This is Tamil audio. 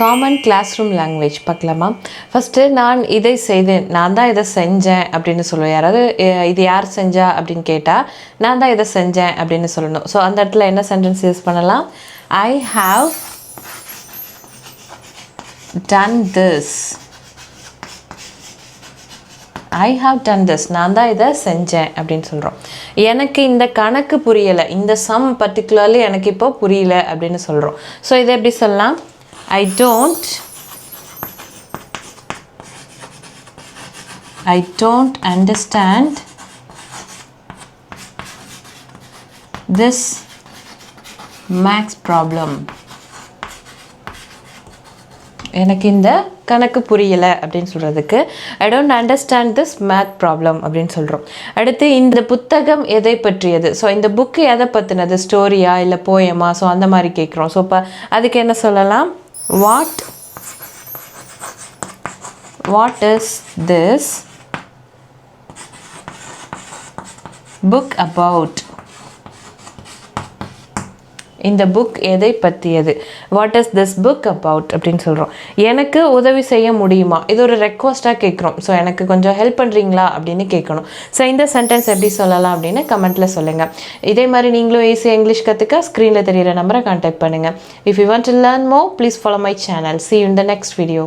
காமன் கிளாஸ் ரூம் லாங்குவேஜ் பார்க்கலாமா? ஃபஸ்ட்டு நான் இதை செய்தேன். நான் தான் இதை செஞ்சேன் அப்படின்னு சொல்லுவேன் யாராவது இது யார் செஞ்சா அப்படின்னு கேட்டால் நான் தான் இதை செஞ்சேன் அப்படின்னு சொல்லணும். ஸோ அந்த இடத்துல என்ன சென்டென்ஸ் யூஸ் பண்ணலாம்? I have done this I have done this நான் தான் இதை செஞ்சேன் அப்படின்னு சொல்கிறோம் எனக்கு இந்த கணக்கு புரியலை. இந்த சம் பர்டிகுலர்லி எனக்கு இப்போ புரியல அப்படின்னு சொல்கிறோம் ஸோ இதை எப்படி சொல்லலாம்? I don't I don't understand this maths problem எனக்கு இந்த கணக்கு புரியலை அப்படின்னு சொல்கிறதுக்கு I don't understand this math problem அப்படின்னு சொல்கிறோம் அடுத்து இந்த புத்தகம் எதை பற்றியது? ஸோ இந்த புக்கு எதை பற்றினது ஸ்டோரியா இல்லை போயமா ஸோ அந்த மாதிரி கேட்குறோம் ஸோ இப்போ அதுக்கு என்ன சொல்லலாம்? What what is this book about இந்த புக் எதை பற்றியது what is this book about அப்படின்னு சொல்கிறோம் எனக்கு உதவி செய்ய முடியுமா? இது ஒரு ரெக்வஸ்ட்டாக கேட்குறோம். ஸோ எனக்கு கொஞ்சம் ஹெல்ப் பண்ணுறீங்களா அப்படின்னு கேட்கணும். ஸோ இந்த சென்டென்ஸ் எப்படி சொல்லலாம் அப்படின்னு கமெண்ட்டில் சொல்லுங்கள் இதே மாதிரி நீங்களும் ஈஸியாக இங்கிலீஷ் கற்றுக்க ஸ்க்ரீனில் தெரியிற நம்பரை கான்டாக்ட் பண்ணுங்கள் if you want to learn more please follow my channel see in the next video